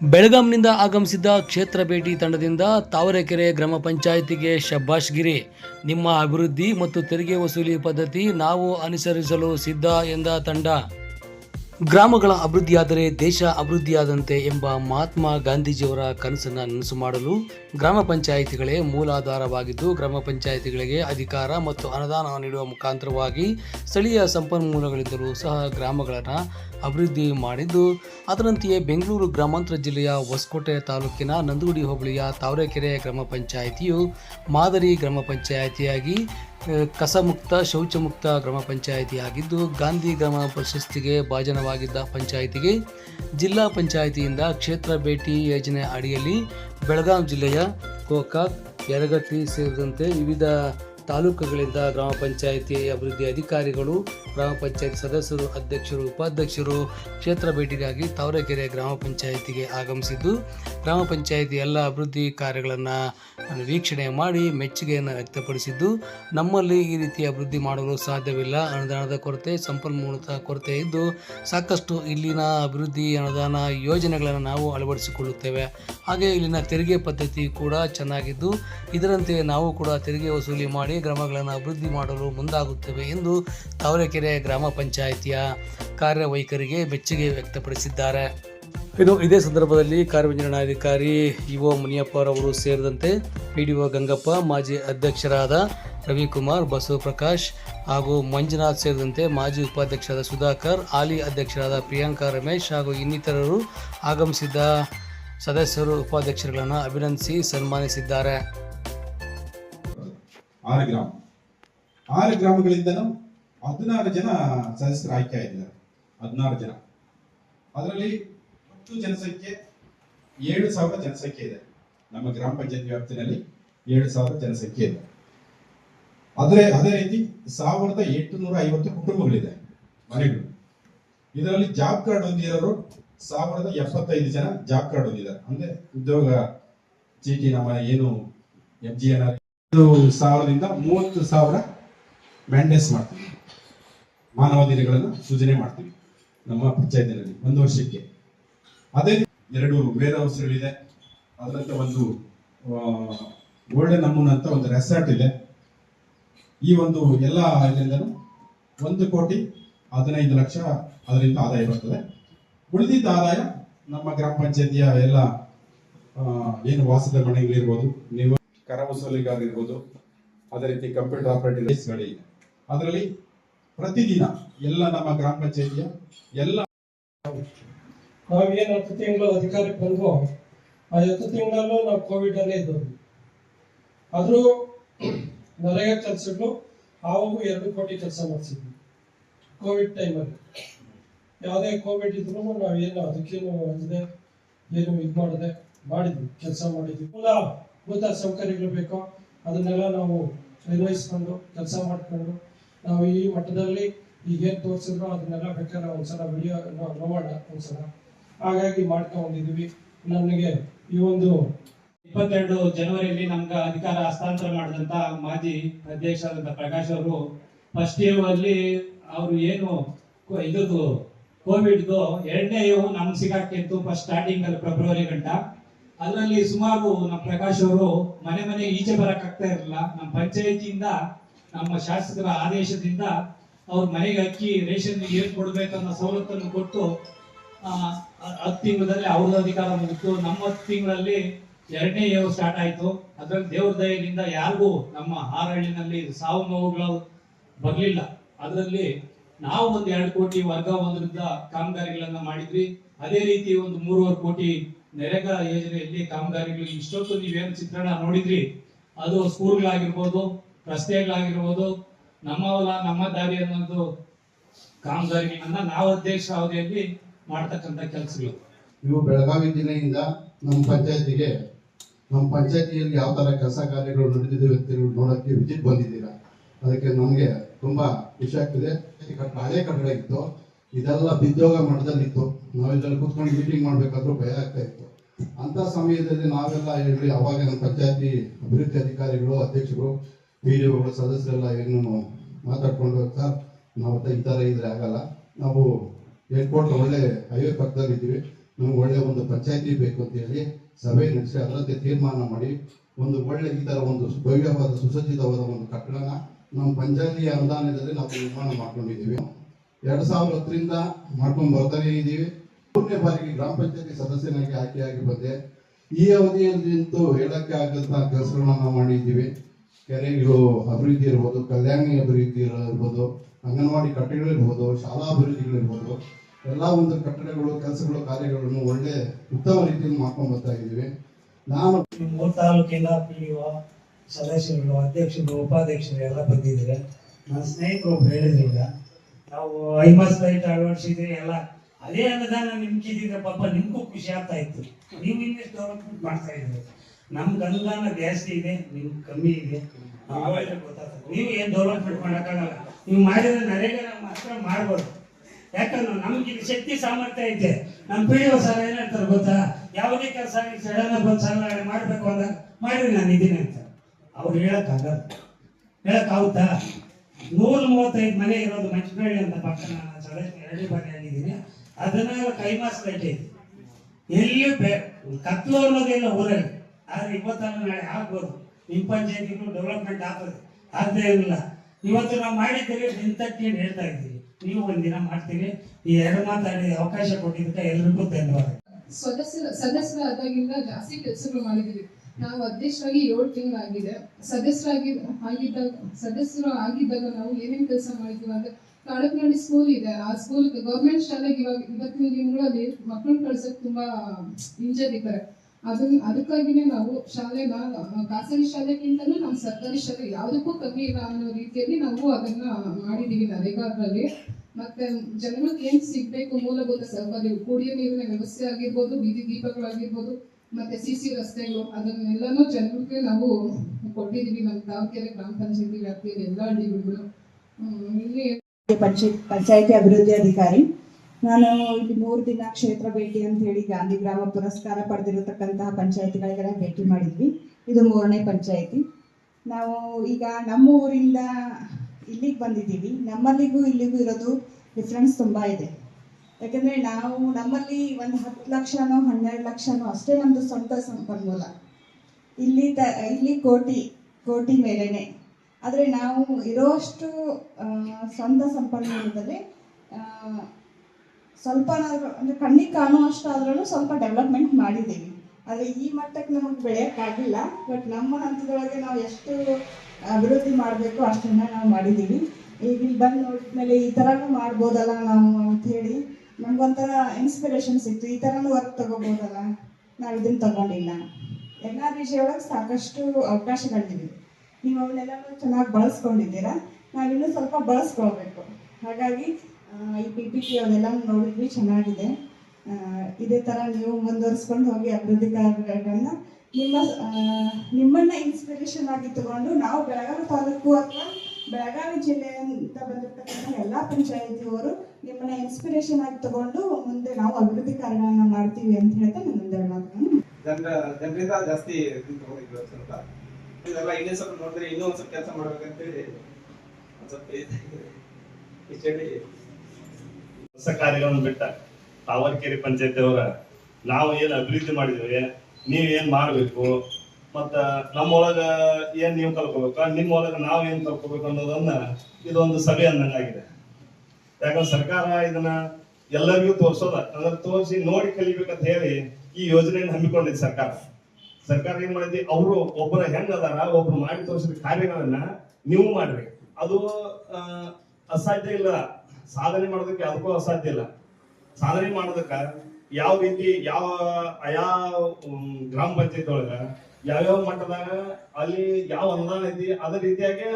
ಬೆಳಗಾಂನಿಂದ ಆಗಮಿಸಿದ್ದ ಕ್ಷೇತ್ರ ಭೇಟಿ ತಂಡದಿಂದ ತಾವರೆಕೆರೆ ಗ್ರಾಮ ಪಂಚಾಯಿತಿಗೆ ಶಬ್ಬಾಷ್ಗಿರಿ ನಿಮ್ಮ ಅಭಿವೃದ್ಧಿ ಮತ್ತು ತೆರಿಗೆ ವಸೂಲಿ ಪದ್ಧತಿ ನಾವು ಅನುಸರಿಸಲು ಸಿದ್ಧ ಎಂದ ತಂಡ. ಗ್ರಾಮಗಳ ಅಭಿವೃದ್ಧಿಯಾದರೆ ದೇಶ ಅಭಿವೃದ್ಧಿಯಾದಂತೆ ಎಂಬ ಮಹಾತ್ಮ ಗಾಂಧೀಜಿಯವರ ಕನಸನ್ನು ನನಸು ಮಾಡಲು ಗ್ರಾಮ ಪಂಚಾಯಿತಿಗಳೇ ಮೂಲಾಧಾರವಾಗಿದ್ದು ಗ್ರಾಮ ಪಂಚಾಯಿತಿಗಳಿಗೆ ಅಧಿಕಾರ ಮತ್ತು ಅನುದಾನ ನೀಡುವ ಮುಖಾಂತರವಾಗಿ ಸ್ಥಳೀಯ ಸಂಪನ್ಮೂಲಗಳಿದ್ದರೂ ಸಹ ಗ್ರಾಮಗಳನ್ನು ಅಭಿವೃದ್ಧಿ ಮಾಡಿದ್ದು, ಅದರಂತೆಯೇ ಬೆಂಗಳೂರು ಗ್ರಾಮಾಂತರ ಜಿಲ್ಲೆಯ ಹೊಸಕೋಟೆ ತಾಲೂಕಿನ ನಂದಗುಡಿ ಹೋಬಳಿಯ ತಾವರೆಕೆರೆ ಗ್ರಾಮ ಪಂಚಾಯಿತಿಯು ಮಾದರಿ ಗ್ರಾಮ ಪಂಚಾಯಿತಿಯಾಗಿ ಕಸಮುಕ್ತ, ಶೌಚಮುಕ್ತ ಗ್ರಾಮ ಪಂಚಾಯಿತಿಯಾಗಿದ್ದು ಗಾಂಧಿ ಗ್ರಾಮ ಪ್ರಶಸ್ತಿಗೆ ಭಾಜನವಾಗಿದ್ದ ಪಂಚಾಯಿತಿಗೆ ಜಿಲ್ಲಾ ಪಂಚಾಯಿತಿಯಿಂದ ಕ್ಷೇತ್ರ ಭೇಟಿ ಯೋಜನೆ ಅಡಿಯಲ್ಲಿ ಬೆಳಗಾಂ ಜಿಲ್ಲೆಯ ಗೋಕಾಕ್ ಯರಗಟ್ಟಿ ಸೇರಿದಂತೆ ವಿವಿಧ ತಾಲೂಕುಗಳಿಂದ ಗ್ರಾಮ ಪಂಚಾಯಿತಿ ಅಭಿವೃದ್ಧಿ ಅಧಿಕಾರಿಗಳು, ಗ್ರಾಮ ಪಂಚಾಯತ್ ಸದಸ್ಯರು, ಅಧ್ಯಕ್ಷರು, ಉಪಾಧ್ಯಕ್ಷರು ಕ್ಷೇತ್ರ ಭೇಟಿಗಾಗಿ ತಾವರೆಕೆರೆ ಗ್ರಾಮ ಪಂಚಾಯಿತಿಗೆ ಆಗಮಿಸಿದ್ದು, ಗ್ರಾಮ ಪಂಚಾಯಿತಿ ಎಲ್ಲ ಅಭಿವೃದ್ಧಿ ಕಾರ್ಯಗಳನ್ನು ವೀಕ್ಷಣೆ ಮಾಡಿ ಮೆಚ್ಚುಗೆಯನ್ನು ವ್ಯಕ್ತಪಡಿಸಿದ್ದು, ನಮ್ಮಲ್ಲಿ ಈ ರೀತಿ ಅಭಿವೃದ್ಧಿ ಮಾಡಲು ಸಾಧ್ಯವಿಲ್ಲ. ಅನುದಾನದ ಕೊರತೆ, ಸಂಪನ್ಮೂಲದ ಕೊರತೆ ಇದ್ದು, ಸಾಕಷ್ಟು ಇಲ್ಲಿನ ಅಭಿವೃದ್ಧಿ ಅನುದಾನ ಯೋಜನೆಗಳನ್ನು ನಾವು ಅಳವಡಿಸಿಕೊಳ್ಳುತ್ತೇವೆ. ಹಾಗೆ ಇಲ್ಲಿನ ತೆರಿಗೆ ಪದ್ಧತಿ ಕೂಡ ಚೆನ್ನಾಗಿದ್ದು, ಇದರಂತೆ ನಾವು ಕೂಡ ತೆರಿಗೆ ವಸೂಲಿ ಮಾಡಿ ಗ್ರಾಮಗಳನ್ನು ಅಭಿವೃದ್ಧಿ ಮಾಡಲು ಮುಂದಾಗುತ್ತೇವೆ ಎಂದು ತಾವರೆಕೆರೆ ಗ್ರಾಮ ಪಂಚಾಯಿತಿಯ ಕಾರ್ಯವೈಖರಿಗೆ ಮೆಚ್ಚುಗೆ ವ್ಯಕ್ತಪಡಿಸಿದ್ದಾರೆ. ಇನ್ನು ಇದೇ ಸಂದರ್ಭದಲ್ಲಿ ಕಾರ್ಯನಿರ್ವಹಣಾಧಿಕಾರಿ ಇಒ ಮುನಿಯಪ್ಪರವರು ಸೇರಿದಂತೆ ಪಿ ಡಿ ಒ ಗಂಗಪ್ಪ, ಮಾಜಿ ಅಧ್ಯಕ್ಷರಾದ ರವಿಕುಮಾರ್ ಬಸವಪ್ರಕಾಶ್ ಹಾಗೂ ಮಂಜುನಾಥ್ ಸೇರಿದಂತೆ ಮಾಜಿ ಉಪಾಧ್ಯಕ್ಷರಾದ ಸುಧಾಕರ್, ಹಾಲಿ ಅಧ್ಯಕ್ಷರಾದ ಪ್ರಿಯಾಂಕಾ ರಮೇಶ್ ಹಾಗೂ ಇನ್ನಿತರರು ಆಗಮಿಸಿದ್ದ ಸದಸ್ಯರು ಉಪಾಧ್ಯಕ್ಷರುಗಳನ್ನು ಅಭಿನಂದಿಸಿ ಸನ್ಮಾನಿಸಿದ್ದಾರೆ. ಆರು ಗ್ರಾಮ. ಆರು ಗ್ರಾಮಗಳಿಂದನೂ ಹದಿನಾರು ಜನ ಸದಸ್ಯರು ಆಯ್ಕೆ ಆಗಿದ್ದಾರೆ. ಹದಿನಾರು ಜನ. ಅದರಲ್ಲಿ ಒಟ್ಟು ಜನಸಂಖ್ಯೆ, ಏಳು ಸಾವಿರ ಜನಸಂಖ್ಯೆ ಇದೆ. ನಮ್ಮ ಗ್ರಾಮ ಪಂಚಾಯತ್ ವ್ಯಾಪ್ತಿನಲ್ಲಿ ಏಳು ಸಾವಿರ ಜನಸಂಖ್ಯೆ ಇದೆ. ಅದೇ ಅದೇ ರೀತಿ ಸಾವಿರದ ಎಂಟುನೂರ ಐವತ್ತು ಕುಟುಂಬಗಳಿದೆ, ಮನೆಗಳು. ಇದರಲ್ಲಿ ಜಾಬ್ ಕಾರ್ಡ್ ಹೊಂದಿರೋರು ಸಾವಿರದ ಎಪ್ಪತ್ತೈದು ಜನ ಜಾಬ್ ಕಾರ್ಡ್ ಹೊಂದಿದ್ದಾರೆ. ಅಂದ್ರೆ ಉದ್ಯೋಗ ಚೀಟಿ ನಮ್ಮ ಏನು ಎಂ ಜಿ ಎನ್ ಸಾವಿರದಿಂದ ಮೂವತ್ತು ಸಾವಿರ ಬ್ಯಾಂಡೇಜ್ ಮಾಡ್ತೀವಿ. ಮಾನವ ದಿನಗಳನ್ನು ಸೂಚನೆ ಮಾಡ್ತೀವಿ ನಮ್ಮ ಪಂಚಾಯತಿನಲ್ಲಿ ಒಂದು ವರ್ಷಕ್ಕೆ. ಅದೇ ಎರಡು ವೇರ್ ಹೌಸ್ಗಳಿದೆ ಅದರಂತೆ ಒಂದು ಗೋಲ್ಡನ್ ಅಮೂನ್ ಅಂತ ಒಂದು ರೆಸಾರ್ಟ್ ಇದೆ. ಈ ಒಂದು ಎಲ್ಲ ಇದರಿಂದ ಒಂದು ಕೋಟಿ ಹದಿನೈದು ಲಕ್ಷ ಅದರಿಂದ ಆದಾಯ ಬರ್ತದೆ. ಉಳಿದಿದ್ದ ಆದಾಯ ನಮ್ಮ ಗ್ರಾಮ ಪಂಚಾಯತಿಯ ಎಲ್ಲ ಏನು ವಾಸದ ಮನೆಗಳಿರ್ಬೋದು, ನೀವು ಕರ ವಸೂಲಿಗಾರಿರ್ಬೋದು ಅದೇ ರೀತಿ ಕಂಪ್ಯೂಟರ್ ಆಪರೇಟಿವ್ ಅದರಲ್ಲಿ ಪ್ರತಿದಿನ ಎಲ್ಲ ನಮ್ಮ ಗ್ರಾಮ ಪಂಚಾಯತಿಯ ಎಲ್ಲ ನಾವೇನು ಹತ್ತು ತಿಂಗಳು ಅಧಿಕಾರಕ್ಕೆ ಬಂದ್ವೋ, ಆ ಹತ್ತು ತಿಂಗಳಲ್ಲೂ ನಾವು ಕೋವಿಡ್ ಅಲ್ಲೇ ಇದ್ದವು ಆದರೂ ನರೇಗಾ ಕೆಲಸಗಳು ಆವಾಗೂ ಎರಡು ಕೋಟಿ ಕೆಲಸ ಮಾಡಿಸಿದ್ವಿ, ಕೋವಿಡ್ ಟೈಮಲ್ಲಿ ಯಾವುದೇ ಕೋವಿಡ್ ಇದ್ರೂ ನಾವೇನು ಅದಕ್ಕೇನು ಅಂಜದೆ ಏನು ಇದು ಮಾಡದೆ ಮಾಡಿದ್ವಿ, ಕೆಲಸ ಮಾಡಿದ್ವಿ. ಮೂಲ ಸೌಕರ್ಯಗಳು ಬೇಕೋ ಅದನ್ನೆಲ್ಲ ನಾವು ನಿರ್ವಹಿಸ್ಕೊಂಡು ಕೆಲಸ ಮಾಡಿಕೊಂಡು ನಾವು ಈ ಮಟ್ಟದಲ್ಲಿ ಈಗೇನು ತೋರಿಸಿದ್ರು ಅದನ್ನೆಲ್ಲ ಬೇಕಾದ್ರೆ ಒಂದ್ಸಲ ವಿಡಿಯೋ ನೋಡೋಣ ಒಂದ್ಸಲ. ಹಾಗಾಗಿ ಮಾಡ್ಕೊಂಡಿದೀವಿ ನನಗೆ ಈ ಒಂದು ಇಪ್ಪತ್ತೆರಡು ಜನವರಿಯಲ್ಲಿ ನಮ್ಗೆ ಅಧಿಕಾರ ಹಸ್ತಾಂತರ ಮಾಡಿದಂತ ಮಾಜಿ ಅಧ್ಯಕ್ಷ ಪ್ರಕಾಶ್ ಅವರು ಫಸ್ಟ್ ಇಯರ್ ಅಲ್ಲಿ ಅವರು ಏನು ಇದು ಕೋವಿಡ್ದು ಎರಡನೇ ಇವು ನಮ್ಗೆ ಸಿಗಾಕಿತ್ತು ಫಸ್ಟ್ ಸ್ಟಾರ್ಟಿಂಗ್ ಅಲ್ಲಿ ಫೆಬ್ರವರಿ ಗಂಟ. ಅದರಲ್ಲಿ ಸುಮಾರು ನಮ್ಮ ಪ್ರಕಾಶ್ ಅವರು ಮನೆ ಮನೆ ಈಚೆ ಬರಕ್ ಆಗ್ತಾ ಇರಲಿಲ್ಲ. ನಮ್ಮ ಪಂಚಾಯತಿಯಿಂದ, ನಮ್ಮ ಶಾಸಕರ ಆದೇಶದಿಂದ ಅವ್ರ ಮನೆಗೆ ಅಕ್ಕಿ, ರೇಷನ್ ಏನ್ ಕೊಡ್ಬೇಕನ್ನೋ ಸವಲತ್ತನ್ನು ಕೊಟ್ಟು ಹತ್ತು ತಿಂಗಳಲ್ಲಿ ಅವ್ರದ್ದು ಅಧಿಕಾರ ಮುಗಿತು. ನಮ್ಮ ಹತ್ತು ತಿಂಗಳಲ್ಲಿ ಎರಡನೇ ಏವು ಸ್ಟಾರ್ಟ್ ಆಯ್ತು. ಅದ್ರಲ್ಲಿ ದೇವ್ರ ದಯದಿಂದ ಯಾರಿಗೂ ನಮ್ಮ ಹಾರಹಳ್ಳಿನಲ್ಲಿ ಸಾವು ನೋವುಗಳು ಬರ್ಲಿಲ್ಲ. ಅದರಲ್ಲಿ ನಾವು ಒಂದು ಎರಡು ಕೋಟಿ ವರ್ಗ ಒಂದರಿಂದ ಕಾಮಗಾರಿಗಳನ್ನ ಮಾಡಿದ್ವಿ. ಅದೇ ರೀತಿ ಒಂದು ಮೂರುವರೆ ಕೋಟಿ ನರೇಗಾ ಯೋಜನೆಯಲ್ಲಿ ಕಾಮಗಾರಿಗಳು ಇಷ್ಟೊತ್ತು ನೀವೇನು ಚಿತ್ರಣ ನೋಡಿದ್ರಿ? ಅದು ಸ್ಕೂಲ್ಗಳಾಗಿರ್ಬೋದು, ರಸ್ತೆಗಳಾಗಿರ್ಬೋದು, ನಮ್ಮ ಹೊಲ, ನಮ್ಮ ದಾರಿ ಅನ್ನೋದು ಕಾಮಗಾರಿಗಳನ್ನ ನಾವು ಅಧ್ಯಕ್ಷ ಅವಧಿಯಲ್ಲಿ ಮಾಡ್ತಕ್ಕಂಥ ಕೆಲಸಗಳು. ನೀವು ಬೆಳಗಾವಿ ಜಿಲ್ಲೆಯಿಂದ ನಮ್ಮ ಪಂಚಾಯತಿಗೆ, ನಮ್ಮ ಪಂಚಾಯತಿಯಲ್ಲಿ ಯಾವ ಥರ ಕೆಲಸ ಕಾರ್ಯಗಳು ನಡೆದಿದೆ ಅಂತ ನೋಡೋಕ್ಕೆ ವಿದ್ಯುತ್ ಬಂದಿದ್ದೀರಾ? ಅದಕ್ಕೆ ನಮಗೆ ತುಂಬಾ ಖುಷಿ ಆಗ್ತಿದೆ. ಅದೇ ಕಟ್ಟಡ ಇತ್ತು. ಇದೆಲ್ಲ ಬಿದ್ದೋಗ ಮಟ್ಟದಲ್ಲಿತ್ತು ನಾವು ಇದರಲ್ಲಿ ಕೂತ್ಕೊಂಡು ಮೀಟಿಂಗ್ ಮಾಡ್ಬೇಕಾದ್ರೂ ಭಯ ಆಗ್ತಾ ಇತ್ತು. ಅಂತ ಸಮಯದಲ್ಲಿ ನಾವೆಲ್ಲ ಹೇಳಿ ಅವಾಗ ನಮ್ಮ ಪಂಚಾಯತಿ ಅಭಿವೃದ್ಧಿ ಅಧಿಕಾರಿಗಳು, ಅಧ್ಯಕ್ಷರು ಒಗಳು ಸದಸ್ಯರೆಲ್ಲ ಏನು ಮಾತಾಡ್ಕೊಂಡು ಸರ್ ನಾವು ಈ ಥರ ಇದ್ರೆ ಆಗಲ್ಲ. ನಾವು ಏರ್ಪೋರ್ಟ್ ಒಳ್ಳೆ ಹೈವೇ ಪಕ್ಕದಲ್ಲಿ ಇದ್ದೀವಿ. ನಮ್ಗೆ ಒಳ್ಳೆ ಒಂದು ಪಂಚಾಯತಿ ಬೇಕು ಅಂತ ಹೇಳಿ ಸಭೆ ನಡೆಸಿ ಅದರಂತೆ ತೀರ್ಮಾನ ಮಾಡಿ ಒಂದು ಒಳ್ಳೆ ಈ ಥರ ಒಂದು ಭವ್ಯವಾದ, ಸುಸಜ್ಜಿತವಾದ ಒಂದು ಕಟ್ಟಡನ ನಮ್ಮ ಪಂಚಾಯತಿ ಅನುದಾನದಲ್ಲಿ ನಾವು ನಿರ್ಮಾಣ ಮಾಡ್ಕೊಂಡಿದ್ದೀವಿ. ಎರಡು ಸಾವಿರ ಹತ್ತರಿಂದ ಮಾಡ್ಕೊಂಡು ಬರ್ತಾನೆ ಇದ್ದೀವಿ ಮೂರನೇ ಬಾರಿಗೆ ಗ್ರಾಮ ಪಂಚಾಯತಿ ಸದಸ್ಯನಾಗಿ ಆಯ್ಕೆಯಾಗಿ ಬಂದೆ. ಈ ಅವಧಿಯಲ್ಲಿ ನಿಂತು ಹೇಳಕ್ಕೆ ಆಗಂತ ಕೆಲಸಗಳನ್ನ ಮಾಡಿದ್ದೀವಿ. ಕೆರೆಗಳು ಅಭಿವೃದ್ಧಿ ಇರ್ಬೋದು, ಕಲ್ಯಾಣಿ ಅಭಿವೃದ್ಧಿ ಇರ್ಬೋದು, ಅಂಗನವಾಡಿ ಕಟ್ಟಡಗಳಿರ್ಬೋದು ಶಾಲಾ ಅಭಿವೃದ್ಧಿಗಳಿರ್ಬೋದು ಎಲ್ಲ ಒಂದು ಕಟ್ಟಡಗಳು, ಕೆಲಸಗಳು, ಕಾರ್ಯಗಳನ್ನು ಒಳ್ಳೆ ಉತ್ತಮ ರೀತಿಯಲ್ಲಿ ಮಾಡ್ಕೊಂಡು ಬರ್ತಾ ಇದ್ದೀವಿ. ನಾನು ಮೂರು ತಾಲೂಕಿನ ಪಿ ಸದಸ್ಯರು ಅಧ್ಯಕ್ಷರು, ಉಪಾಧ್ಯಕ್ಷರು ಎಲ್ಲ ಬಂದಿದ್ದಾರೆ. ನನ್ನ ಸ್ನೇಹಿತರು ಹೇಳಿದ್ರು ಈಗ. ನಾವು ಐಮಸ್ ಲೈಟ್ ಅಳವಡಿಸಿದ್ರೆ ಎಲ್ಲ ಅದೇ ಅನುದಾನ ನಿಮ್ಗಿದ್ರೆ ಪಾಪ ನಿಮ್ಗೂ ಖುಷಿ ಆಗ್ತಾ ಇತ್ತು. ನೀವು ಇನ್ನೆಷ್ಟು ಡೆವಲಪ್ಮೆಂಟ್ ಮಾಡ್ತಾ ಇದ್ರಿ ನಮ್ಗೆ ಅನುದಾನ ಜಾಸ್ತಿ ಇದೆ ನಿಮ್ಗೆ ಕಮ್ಮಿ ಇದೆ. ನೀವು ಹೇಳಿದ್ರೆ ಗೊತ್ತಾಗ್ತದೆ. ನೀವು ಏನು ಡೆವಲಪ್ಮೆಂಟ್ ಮಾಡೋಕ್ಕಾಗಲ್ಲ ನೀವು ಮಾಡಿದ್ರೆ ನರೇಗಾ ಮಾತ್ರ ಮಾಡ್ಬೋದು. ಯಾಕಂದ್ರೆ ನಮ್ಗೆ ಇಲ್ಲಿ ಶಕ್ತಿ ಸಾಮರ್ಥ್ಯ ಐತೆ. ನಮ್ಮ ಪಿ ಡಿ ಸರ್ ಏನ್ ಹೇಳ್ತಾರೆ ಗೊತ್ತಾ? ಯಾವುದೇ ಕೆಲಸ ಸಡನ್ ಬಂದು ಸಾಲ ಮಾಡಬೇಕು ಅಂದಾಗ ಮಾಡಿರಿ ನಾನು ಇದ್ದೀನಿ ಅಂತ. ಅವ್ರು ಹೇಳೋಕ್ಕಾಗಲ್ಲ ಹೇಳೋಕ್ಕಾಗುತ್ತಾ ನೂರ ಮೂವತ್ತೈದು ಮನೆ ಇರೋದು ಮಂಚಬೇಡಿ ಅಂತ ಪಕ್ಕ ನಾನು ಸದಸ್ಯ ಎರಡು ಬಾರಿ ಆಗಿದ್ದೀನಿ ಅದನ್ನ ಕೈಮಾಸ್ ಎಲ್ಲಿಯೂ ಬೇ ಕತ್ಲು ಅನ್ನೋದಿಲ್ಲ ಊರಲ್ಲಿ. ಆದ್ರೆ ಇಪ್ಪತ್ತೊಂದು ನಾಳೆ ಆಗ್ಬೋದು. ನಿಮ್ಮ ಪಂಚಾಯತಿಗೂ ಡೆವಲಪ್ಮೆಂಟ್ ಆಗ್ತದೆ ಆದ್ರೆ ಇಲ್ಲ. ಇವತ್ತು ನಾವು ಮಾಡಿದ್ದೀವಿ ನಿಂತಕ್ಕೆ ಹೇಳ್ತಾ ಇದ್ದೀವಿ ನೀವು ಒಂದಿನ ಮಾಡ್ತೀವಿ ಈ ಎರಡು ಮಾತಾಡಿ ಅವಕಾಶ ಕೊಟ್ಟಿದ್ದಕ್ಕೆ ಎಲ್ರಿಗೂ ಧನ್ಯವಾದ. ಸದಸ್ಯರ ಸದಸ್ಯರಾದಾಗಿಂದ ಜಾಸ್ತಿ ಕೆಲಸಗಳು ಮಾಡಿದ್ದೀವಿ ನಾವು ಅಧ್ಯಕ್ಷರಾಗಿ ಏಳು ತಿಂಗಳಾಗಿದೆ. ಸದಸ್ಯರಾಗಿ ಆಗಿದ್ದಾಗ ಸದಸ್ಯರು ಆಗಿದ್ದಾಗ ನಾವು ಏನೇನು ಕೆಲಸ ಮಾಡಿದ್ದೀವಿ ಅಂದ್ರೆ ಕಾಡಕ್ನಳ್ಳಿ ಸ್ಕೂಲ್ ಇದೆ. ಆ ಸ್ಕೂಲ್ ಗೌರ್ಮೆಂಟ್ ಶಾಲೆಗೆ ಇವಾಗ ಇವತ್ತಿನ ದಿನಗಳಲ್ಲಿ ಮಕ್ಕಳನ್ನ ಕಳ್ಸೋಕೆ ತುಂಬಾ ಹಿಂಜರಿತಾರೆ. ಅದನ್ನ ಅದಕ್ಕಾಗಿನೇ ನಾವು ಶಾಲೆನ ಖಾಸಗಿ ಶಾಲೆಗಿಂತಲೂ ನಮ್ಮ ಸರ್ಕಾರಿ ಶಾಲೆ ಯಾವುದಕ್ಕೂ ಕಮ್ಮಿ ಇಲ್ಲ ಅನ್ನೋ ರೀತಿಯಲ್ಲಿ ನಾವು ಅದನ್ನ ಮಾಡಿದ್ದೀವಿ ನರೇಗಾದಲ್ಲಿ ಮತ್ತೆ ಜನಗಳಿಗೆ ಏನ್ ಸಿಗ್ಬೇಕು ಮೂಲಭೂತ ಸೌಕರ್ಯ, ಕುಡಿಯೋ ನೀರಿನ ವ್ಯವಸ್ಥೆ ಆಗಿರ್ಬೋದು, ಬೀದಿ ದೀಪಗಳಾಗಿರ್ಬೋದು, ಮತ್ತೆ ಸಿ ಸಿ ರಸ್ತೆಗಳು, ಅದನ್ನೆಲ್ಲನೂ ಜನರಿಗೆ ನಾವು ಕೊಟ್ಟಿದ್ದೀವಿ ನಮ್ಮ ತಾವಕೆರೆ ಗ್ರಾಮ ಪಂಚಾಯತಿ ವ್ಯಾಪ್ತಿಯಲ್ಲಿ ಎಲ್ಲ ಹಳ್ಳಿಗಳು ಇಲ್ಲಿ ಪಂಚಾಯತ್ ಪಂಚಾಯತಿ ಅಭಿವೃದ್ಧಿ ಅಧಿಕಾರಿ. ನಾನು ಇಲ್ಲಿ ಮೂರು ದಿನ ಕ್ಷೇತ್ರ ಭೇಟಿ ಅಂತ ಹೇಳಿ ಗಾಂಧಿ ಗ್ರಾಮ ಪುರಸ್ಕಾರ ಪಡೆದಿರತಕ್ಕಂತಹ ಪಂಚಾಯತಿಗಳಿಗೆಲ್ಲ ಭೇಟಿ ಮಾಡಿದ್ವಿ. ಇದು ಮೂರನೇ ಪಂಚಾಯತಿ. ನಾವು ಈಗ ನಮ್ಮ ಊರಿಂದ ಇಲ್ಲಿಗೆ ಬಂದಿದ್ದೀವಿ. ನಮ್ಮಲ್ಲಿಗೂ ಇಲ್ಲಿಗೂ ಇರೋದು ಡಿಫ್ರೆನ್ಸ್ ತುಂಬ ಇದೆ. ಯಾಕಂದರೆ ನಾವು ನಮ್ಮಲ್ಲಿ ಒಂದು ಹತ್ತು ಲಕ್ಷನೋ, ಹನ್ನೆರಡು ಲಕ್ಷನೋ ಅಷ್ಟೇ ನಮ್ಮದು ಸ್ವಂತ ಸಂಪನ್ಮೂಲ. ಇಲ್ಲಿ ತ, ಇಲ್ಲಿ ಕೋಟಿ ಕೋಟಿ ಮೇಲೇನೆ ಆದರೆ ನಾವು ಇರೋಷ್ಟು ಸ್ವಂತ ಸಂಪನ್ಮೂಲದಲ್ಲಿ ಸ್ವಲ್ಪ ಅಂದರೆ ಕಣ್ಣಿಗೆ ಕಾಣುವಷ್ಟು ಆದ್ರೂ ಸ್ವಲ್ಪ ಡೆವಲಪ್ಮೆಂಟ್ ಮಾಡಿದ್ದೀವಿ. ಆದರೆ ಈ ಮಟ್ಟಕ್ಕೆ ನಮಗೆ ಬೆಳೆಯೋಕ್ಕಾಗಿಲ್ಲ. ಬಟ್ ನಮ್ಮ ಹಂತದೊಳಗೆ ನಾವು ಎಷ್ಟು ಅಭಿವೃದ್ಧಿ ಮಾಡಬೇಕು ಅಷ್ಟನ್ನ ನಾವು ಮಾಡಿದ್ದೀವಿ. ಈಗ ಇಲ್ಲಿ ಬಂದು ನೋಡಿದ್ಮೇಲೆ ಈ ಥರನೂ ಮಾಡ್ಬೋದಲ್ಲ ನಾವು ಅಂಥೇಳಿ ನಮಗೊಂಥರ ಇನ್ಸ್ಪಿರೇಷನ್ ಸಿಕ್ತು. ಈ ಥರನೂ ವರ್ಕ್ ತಗೋಬೋದಲ್ಲ ನಾವು ಇದನ್ನು ತಗೊಂಡಿಲ್ಲ. ಎಲ್ಲ ವಿಷಯೊಳಗೆ ಸಾಕಷ್ಟು ಅವಕಾಶಗಳಿವೆ ನೀವು ಅವನ್ನೆಲ್ಲನೂ ಚೆನ್ನಾಗಿ ಬಳಸ್ಕೊಂಡಿದ್ದೀರಾ? ನಾವಿನ್ನೂ ಸ್ವಲ್ಪ ಬಳಸ್ಕೊಳ್ಬೇಕು. ಹಾಗಾಗಿ ಈ ಪಿ ಪಿ ಟಿ ಅವನ್ನೆಲ್ಲ ನೋಡಿದ್ವಿ, ಚೆನ್ನಾಗಿದೆ. ಇದೇ ಥರ ನೀವು ಮುಂದುವರಿಸ್ಕೊಂಡು ಹೋಗಿ ಅಭಿವೃದ್ಧಿ ಕಾರ್ಯಗಳನ್ನ ನಿಮ್ಮ ನಿಮ್ಮನ್ನ ಇನ್ಸ್ಪಿರೇಷನ್ ಆಗಿ ತಗೊಂಡು ನಾವು ಬೆಳಗಾವಿ ತಾಲೂಕು ಅಥವಾ ಬೆಳಗಾವಿ ಜಿಲ್ಲೆಯಿಂದ ಬಂದಿರತಕ್ಕಂಥ ಎಲ್ಲ ಪಂಚಾಯತಿಯವರು ನಿಮ್ಮನ್ನ ಇನ್ಸ್ಪಿರೇಷನ್ ಆಗಿ ತಗೊಂಡು ಮುಂದೆ ನಾವು ಅಭಿವೃದ್ಧಿ ಕಾರ್ಯಗಳನ್ನ ಮಾಡ್ತೀವಿ ಅಂತ ಹೇಳ್ತಾ ನನ್ನ ಮುಂದೆ ಜನರಿಂದ ಜಾಸ್ತಿ ಒಂದ್ ಇದೆಲ್ಲ ಇನ್ನೂ ಸ್ವಲ್ಪ ನೋಡಿದ್ರೆ ಇನ್ನೂ ಒಂದ್ ಕೆಲಸ ಒಂದ್ ಇಷ್ಟ್ ಹೇಳಿ ಹೊಸ ಕಾರ್ಯಗಳನ್ನು ಬಿಟ್ಟ ತಾವರ್ಕೆರೆ ಪಂಚಾಯತಿ ಅವರ ನಾವು ಏನ್ ಅಭಿವೃದ್ಧಿ ಮಾಡಿದ್ವಿ ನೀವ್ ಏನ್ ಮಾಡಬೇಕು, ಮತ್ತ ನಮ್ಮೊಳಗ ಏನ್ ನೀವು ಕಲ್ಕೋಬೇಕು, ನಿಮ್ಮ ಒಳಗ ನಾವ್ ಏನ್ ಕಲ್ಕೋಬೇಕು ಅನ್ನೋದನ್ನ ಇದೊಂದು ಸಭೆ ಅನ್ನಂಗಾಗಿದೆ ಯಾಕಂದ್ರೆ ಸರ್ಕಾರ ಇದನ್ನ ಎಲ್ಲರಿಗೂ ತೋರ್ಸೋದ ಅಂದ್ರೆ ತೋರಿಸಿ ನೋಡಿ ಕಲಿಬೇಕಂತ ಹೇಳಿ ಈ ಯೋಜನೆಯನ್ನು ಹಮ್ಮಿಕೊಂಡಿದೆ ಸರ್ಕಾರ. ಸರ್ಕಾರ ಏನ್ ಮಾಡಿದ್ವಿ ಅವರು ಒಬ್ಬರ ಹೆಂಗ್ ಅದಾರ, ಒಬ್ರು ಮಾಡಿ ತೋರಿಸಿದ ಕಾರ್ಯಗಳನ್ನ ನೀವು ಮಾಡ್ರಿ. ಅದು ಅಸಾಧ್ಯ ಇಲ್ಲ. ಸಾಧನೆ ಮಾಡೋದಕ್ಕೆ ಅದಕ್ಕೂ ಅಸಾಧ್ಯ ಇಲ್ಲ. ಸಾಧನೆ ಮಾಡೋದಕ್ಕ ಯಾವ ರೀತಿ, ಯಾವ ಆಯಾ ಗ್ರಾಮ ಪಂಚಾಯತ್ ಒಳಗ ಯಾವ್ಯಾವ ಮಟ್ಟದಾಗ ಅಲ್ಲಿ ಯಾವ ಅನುದಾನ ಐತಿ, ಅದೇ ರೀತಿಯಾಗಿ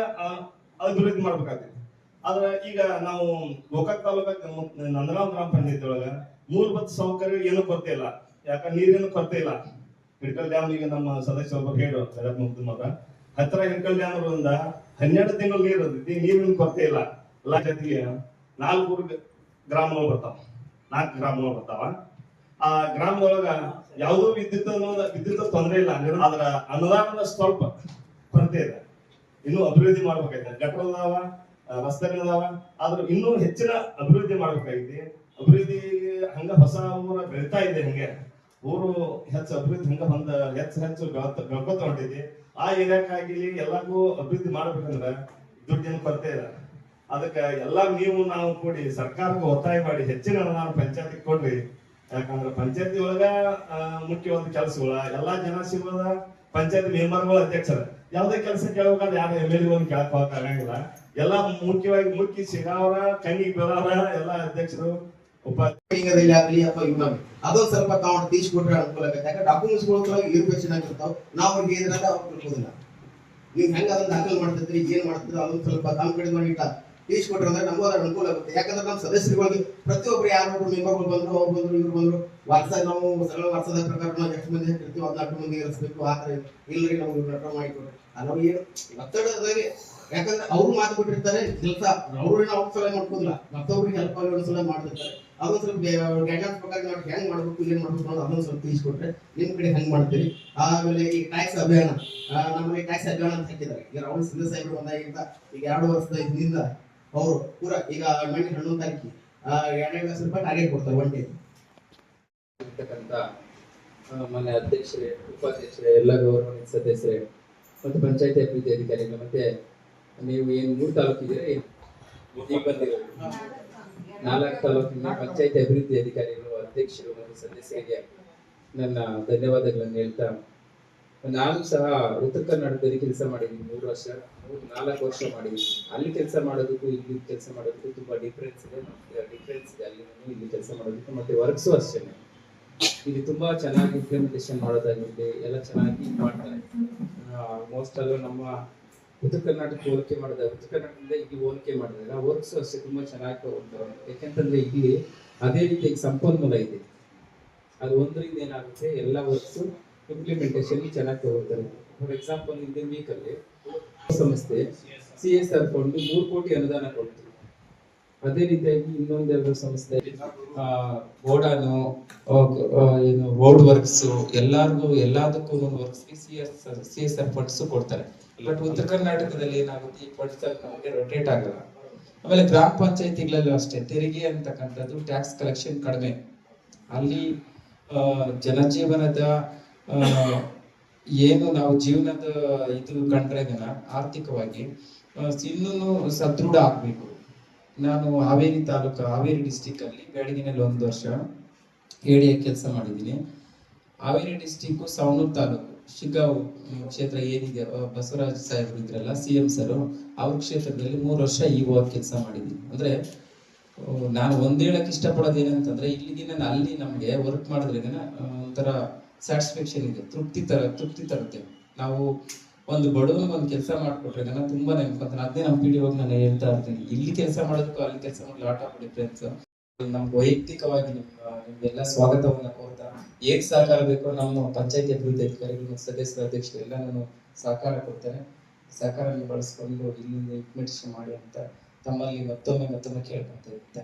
ಅಭಿವೃದ್ಧಿ ಮಾಡ್ಬೇಕಾಗ್ತೈತಿ. ಆದ್ರೆ ಈಗ ನಾವು ಗೋಕಾಕ್ ತಾಲೂಕ ನಂದಗಾಂವ್ ಗ್ರಾಮ ಪಂಚಾಯತ್ ಒಳಗ ಮೂಲಭೂತ ಸೌಕರ್ಯ ಏನು ಕೊರತೆ ಇಲ್ಲ. ಯಾಕಂದ್ರೆ ನೀರಿನ ಕೊರತೆ ಇಲ್ಲ. ಹಿಡ್ಕಲ್ ಡ್ಯಾಮ್ ಈಗ ನಮ್ಮ ಸದಸ್ಯ ಒಬ್ಬ ಹೇಳಿದ್ರು ಮುಗ್ದು ಮಗ. ಹತ್ತಿರ ಹಿಡ್ಕಲ್ ಡ್ಯಾಮ್ ಇರೋದ್ರಿಂದ ಹನ್ನೆರಡು ತಿಂಗಳು ನೀರು ನೀರಿನ ಕೊರತೆ ಇಲ್ಲ. ಎಲ್ಲ ಜೊತೆಗೆ ನಾಲ್ಕು ಗ್ರಾಮಗಳು ಬರ್ತಾವ. ನಾಲ್ಕು ಗ್ರಾಮಗಳು ಬರ್ತಾವ. ಆ ಗ್ರಾಮದೊಳಗ ಯಾವುದೋ ವಿದ್ಯುತ್ ಅನ್ನೋದು ವಿದ್ಯುತ್ ತೊಂದರೆ ಇಲ್ಲ. ಅದರ ಅನುದಾನದ ಸ್ವಲ್ಪ ಕೊರತೆ ಇದೆ. ಇನ್ನೂ ಅಭಿವೃದ್ಧಿ ಮಾಡ್ಬೇಕಾಗಿದೆ ಗಟ್ಟರದಾವ ಅದಾವ ರಸ್ತೆಗಳು ಅದಾವ. ಆದ್ರೆ ಇನ್ನೂ ಹೆಚ್ಚಿನ ಅಭಿವೃದ್ಧಿ ಮಾಡ್ಬೇಕಾಗಿದೆ ಅಭಿವೃದ್ಧಿ ಹಂಗ ಹೊಸ ಊರ ಬೆಳಿತಾ ಇದೆ ಹಂಗೆ. ಊರು ಹೆಚ್ಚು ಅಭಿವೃದ್ಧಿ ಹಂಗ ಬಂದ, ಹೆಚ್ಚು ಹೆಚ್ಚು ಬೆಳ್ಕೊತ ಹೊಂಟೈತಿ ಆ ಏರಿಯಾಕ್ಕಾಗಿಲಿ ಎಲ್ಲಾರ್ಗೂ ಅಭಿವೃದ್ಧಿ ಮಾಡ್ಬೇಕಂದ್ರ ದುಡ್ಡಿನ ಕೊರತೆ ಇಲ್ಲ. ಅದಕ್ಕೆ ಎಲ್ಲ ನೀವು, ನಾವು ಕೂಡಿ ಸರ್ಕಾರಕ್ಕೆ ಒತ್ತಾಯ ಮಾಡಿ ಹೆಚ್ಚಿನ ಅನುದಾನ ಪಂಚಾಯತಿಗೆ ಕೊಡ್ರಿ. ಯಾಕಂದ್ರೆ ಪಂಚಾಯತಿ ಒಳಗ ಮುಖ್ಯವಾದ ಕೆಲಸಗಳ, ಎಲ್ಲಾ ಜನ ಸಿಗೋದ ಪಂಚಾಯತ್ ಮೆಂಬರ್ಗಳು ಅಧ್ಯಕ್ಷರ. ಯಾವ್ದೇ ಕೆಲಸ ಕೇಳಬೇಕಾದ್ರೆ ಯಾರು ಎಂ ಎಲ್ ಒಂದು ಕೇಳಕ್ ಹೋಗಕ್ ಆಗಂಗಿಲ್ಲ. ಎಲ್ಲಾ ಮುಖ್ಯವಾಗಿ ಮುಖ್ಯ ಸಿಗಾವ್ರ, ಕಣ್ಣಿಗೆ ಬೀಳವ್ರ ಎಲ್ಲ ಅಧ್ಯಕ್ಷರು, ಉಪ ಹಿಂಗದಲ್ಲಿ ಆಗ್ಲಿ ಅಥವಾ ಅದೊಂದ್ ಸ್ವಲ್ಪ ತಾವು ತೀಸ್ಕೊಟ್ರೆ ಅನುಕೂಲ ಆಗುತ್ತೆ. ಯಾಕಂದ್ರೆ ಡಾಕ್ಯುಮೆಂಟ್ಸ್ಗಳು ಇರ್ಬೇಕು ಚೆನ್ನಾಗಿರ್ತಾವ. ನಾವು ಅವ್ರಿಗೆ ಏನಾದ್ರೆ ಅವ್ರು ತಿಳ್ಕೋದಿಲ್ಲ ನೀವು ಹೆಂಗ ಅದನ್ನ ದಾಖಲು ಮಾಡ್ತಿದ್ರಿ, ಏನ್ ಮಾಡ್ತೀರಾ ಅದೊಂದು ಸ್ವಲ್ಪ ತಮ್ಮ ಕಡೆ ಮಾಡಿಟ್ಟ ತೀಸ್ಕೊಟ್ರೆ ಅಂದ್ರೆ ನಮಗೂ ಅದ್ರ ಅನುಕೂಲ ಆಗುತ್ತೆ. ಯಾಕಂದ್ರೆ ನಮ್ಮ ಸದಸ್ಯರುಗಳಿಗೆ ಪ್ರತಿಯೊಬ್ರು ಯಾರೊಬ್ರು ಮೆಂಬರ್ಗಳು ಬಂದ್ರು, ಅವ್ರು ಬಂದ್ರು, ಇವ್ರು ಬಂದ್ರು, ವಾಟ್ಸಾಪ್ ನಾವು ಸರಳ ವಾಟ್ಸದ ಪ್ರಕಾರ ನಾವು ಎಷ್ಟು ಮಂದಿ ಇರ್ತೀವಿ ಹದಿನಾಲ್ಕು ಮಂದಿ ಇರಿಸ್ಬೇಕು, ಆ ಥರ ಇಲ್ಲರಿ ನಮ್ಗೆ ನಟ ಮಾಡಿಕೊಡ್ರಿ ನಾವು ಏನು ಒತ್ತಡ ಅದಾಗೆ ಯಾಕಂದ್ರೆ ಅವ್ರು ಮಾತು ಕೊಟ್ಟಿರ್ತಾರೆ ಕೆಲಸ ಅವ್ರನ್ನ ಅವ್ರ ಸಲ ಮತ್ತೊಬ್ರಿಗೆ ಹೆಲ್ಪ್ ಆಗಿ ಒಂದ್ಸಲ ಮಾಡ್ತಿರ್ತಾರೆ. ಅದೊಂದ್ ಸ್ವಲ್ಪ ಗೈಡ್ಲೈನ್ಸ್ ಪ್ರಕಾರ ಹೆಂಗ್ ಮಾಡ್ಬೇಕು ಏನ್ ಮಾಡ್ಬೇಕು ಅನ್ನೋದು ಅದೊಂದ್ ಸ್ವಲ್ಪ ತಿಳಿಸ್ಕೊಟ್ರೆ ನಿಮ್ ಕಡೆ ಹೆಂಗ್ ಮಾಡ್ತೀರಿ? ಆಮೇಲೆ ಈ ಟ್ಯಾಕ್ಸ್ ಅಭಿಯಾನ ನಮ್ಗೆ ಟ್ಯಾಕ್ಸ್ ಅಭಿಯಾನ ಅಂತ ಹಾಕಿದ್ದಾರೆ. ಈಗ ರಾಹುಲ್ ಸಿದ್ಧ ಸಾಹೇಬರು ಬಂದಾಗಿಂದ ಈಗ ಎರಡು ವರ್ಷದ ಹಿಂದಿಂದ ಅವರು ಪೂರ ಈಗ ಮನೆ ಹಣ್ಣು ತಾರೀಕಿ ಎರಡೆರಡು ಲಕ್ಷ ರೂಪಾಯಿ ಟಾರ್ಗೆಟ್ ಕೊಡ್ತಾರೆ ಒನ್ ಡೇ ಮಾನ್ಯ ಅಧ್ಯಕ್ಷರೇ, ಉಪಾಧ್ಯಕ್ಷರೇ, ಎಲ್ಲ ಗೌರವಾನ್ವಿತ ಸದಸ್ಯರೇ, ಮತ್ತು ಪಂಚಾಯತಿ ಅಭಿವೃದ್ಧಿ ಅಧಿಕಾರಿಗಳು, ಮತ್ತೆ ನೀವು ಏನು ಮೂರು ತಾಲೂಕಿದ್ದೀರಿ ನಾಲ್ಕು ತಾಲೂಕಿನ ಪಂಚಾಯತಿ ಅಭಿವೃದ್ಧಿ ಅಧಿಕಾರಿಗಳು, ಅಧ್ಯಕ್ಷರು ಮತ್ತು ಸದಸ್ಯರಿಗೆ ನನ್ನ ಧನ್ಯವಾದಗಳನ್ನು ಹೇಳ್ತಾ ನಾನು ಸಹ ಉತ್ತರ ಕರ್ನಾಟಕದಲ್ಲಿ ಕೆಲಸ ಮಾಡಿದ್ದೀನಿ ಮೂರು ವರ್ಷ ನಾಲ್ಕು ವರ್ಷ ಮಾಡಿದ್ದೀನಿ. ಅಲ್ಲಿ ಕೆಲಸ ಮಾಡೋದಕ್ಕೂ ಇಲ್ಲಿ ಕೆಲಸ ಮಾಡೋದಕ್ಕೂ ತುಂಬಾ ಡಿಫ್ರೆನ್ಸ್ ಇದೆ. ಡಿಫ್ರೆನ್ಸ್ ಇದೆ, ಅಲ್ಲಿ ಇಲ್ಲಿ ಕೆಲಸ ಮಾಡೋದಕ್ಕೂ ಮತ್ತೆ ವರ್ಕ್ಸು ಅಷ್ಟೇ. ಇಲ್ಲಿ ತುಂಬಾ ಚೆನ್ನಾಗಿ ಇಂಪ್ಲಿಮೆಂಟೇಷನ್ ಮಾಡೋದಾಗಿರ್ಲಿ ಎಲ್ಲ ಚೆನ್ನಾಗಿ ಮಾಡ್ತಾರೆ. ಮೋಸ್ಟ್ ಆಲ್ ನಮ್ಮ ಉತ್ತರ ಕರ್ನಾಟಕ ಹೋಲಿಕೆ ಮಾಡಿದಾಗ, ಉತ್ತರ ಕರ್ನಾಟಕದಿಂದ ಇಲ್ಲಿ ಹೋಲಿಕೆ ಮಾಡಿದಾಗ ವರ್ಕ್ಸ್ ಅಷ್ಟೇ ತುಂಬಾ ಚೆನ್ನಾಗಿ ತಗೊಂತಾರೆ ಯಾಕೆಂತಂದ್ರೆ ಇಲ್ಲಿ ಅದೇ ರೀತಿಯಾಗಿ ಸಂಪನ್ಮೂಲ ಇದೆ. ಅದು ಒಂದರಿಂದ ಏನಾಗುತ್ತೆ? ಎಲ್ಲ ವರ್ಕ್ಸ್ ಇಂಪ್ಲಿಮೆಂಟೇಷನ್ ಚೆನ್ನಾಗಿ ತಗೊಳ್ತಾರೆ. ಫಾರ್ ಎಕ್ಸಾಂಪಲ್ ಇಂದಿನ ವೀಕ್ ಅಲ್ಲಿ ಸಂಸ್ಥೆ ಸಿ ಎಸ್ ಆರ್ ಫಂಡ್ ಮೂರು ಕೋಟಿ ಅನುದಾನ ಕೊಡ್ತು. ಅದೇ ರೀತಿಯಾಗಿ ಇನ್ನೊಂದೆರಡು ಸಂಸ್ಥೆ ಗೋಡಾನು ಏನು ರೋಡ್ ವರ್ಕ್ಸ್ ಎಲ್ಲಾರ್ಗು, ಎಲ್ಲದಕ್ಕೂ works C S C S R funds ಕೊಡ್ತಾರೆ. ಬಟ್ ಉತ್ತರ ಕರ್ನಾಟಕದಲ್ಲಿ ಏನಾಗುತ್ತೆ ಈ ಪೊಲಿಟಿಕಲ್ ನಮಗೆ ರೊಟೇಟ್ ಆಗಲ್ಲ. ಆಮೇಲೆ ಗ್ರಾಮ ಪಂಚಾಯತಿಗಳಲ್ಲೂ ಅಷ್ಟೇ ತೆರಿಗೆ ಅಂತಕ್ಕಂಥದ್ದು ಟ್ಯಾಕ್ಸ್ ಕಲೆಕ್ಷನ್ ಕಡಿಮೆ. ಅಲ್ಲಿ ಜನಜೀವನದ ಏನು ನಾವು ಜೀವನದ ಇದು ಕಂಡ್ರೆಗನ ಆರ್ಥಿಕವಾಗಿ ಆ, ಇನ್ನೂ ಸದೃಢ ಆಗ್ಬೇಕು. ನಾನು ಹಾವೇರಿ ತಾಲೂಕು ಹಾವೇರಿ ಡಿಸ್ಟಿಕ್ ಅಲ್ಲಿ ಬೆಳಗಿನಲ್ಲಿ ಒಂದು ವರ್ಷ ಎಡಿಯ ಕೆಲಸ ಮಾಡಿದ್ದೀನಿ. ಹಾವೇರಿ ಡಿಸ್ಟಿಕ್ ಸವಣೂರು ತಾಲೂಕು. ಶಿಗ್ಗಾಂವ್ ಕ್ಷೇತ್ರ ಏನಿದೆ ಬಸವರಾಜ್ ಸಾಹೇಬ್ರು ಇದ್ರಲ್ಲ ಸಿ ಎಂ ಸರ್ ಅವ್ರ ಕ್ಷೇತ್ರದಲ್ಲಿ ಮೂರು ವರ್ಷ ಇ ಓ ಕೆಲಸ ಮಾಡಿದ್ದೀನಿ ಅಂದ್ರೆ ನಾನು ಒಂದ್ ಹೇಳಕ್ ಇಷ್ಟಪಡೋದು ಏನಂತಂದ್ರೆ ಇಲ್ಲಿಗೆ ನಾನು ಅಲ್ಲಿ ನಮ್ಗೆ ವರ್ಕ್ ಮಾಡಿದ್ರೆ ಒಂಥರ ಸ್ಯಾಟಿಸ್ಫ್ಯಾಕ್ಷನ್ ಇದೆ, ತೃಪ್ತಿ ತರ, ತೃಪ್ತಿ ತರುತ್ತೆ. ನಾವು ಒಂದು ಬಡವನಿಗೆ ಒಂದು ಕೆಲಸ ಮಾಡ್ಕೊಟ್ರೆ ನಾನು ತುಂಬಾ ನೆನ್ಕೊಂತಾನೆ ಅದೇ ನಮ್ಮ ಪಿ ಡಿ ನಾನು ಹೇಳ್ತಾ ಇರ್ತೀನಿ, ಇಲ್ಲಿ ಕೆಲಸ ಮಾಡೋದಕ್ಕೂ ಅಲ್ಲಿ ಕೆಲಸ ಮಾಡಲು ಆಟ ಆಫ್ ಡಿಫ್ರೆನ್ಸ್ ನಮ್ಗೆ ವೈಯಕ್ತಿಕವಾಗಿ ನಿಮ್ಮ, ನಿಮ್ಗೆಲ್ಲ ಸ್ವಾಗತವನ್ನ ಕೋರ್ತಾ. ಏನ್ ಸಹಕಾರ ಬೇಕೋ ನಮ್ಮ ಪಂಚಾಯತಿ ಅಭಿವೃದ್ಧಿ ಅಧಿಕಾರಿಗಳು ಸದಸ್ಯರ ಅಧ್ಯಕ್ಷರು ಎಲ್ಲ ನಾನು ಸಹಕಾರ ಕೊಡ್ತೇನೆ. ಸಹಕಾರ ಬಳಸ್ಕೊಂಡು ಇಲ್ಲಿಂದ ಮಾಡಿ ಅಂತ ತಮ್ಮಲ್ಲಿ ಮತ್ತೊಮ್ಮೆ ಮತ್ತೊಮ್ಮೆ ಕೇಳ್ಕೊಂತ ಇರುತ್ತೆ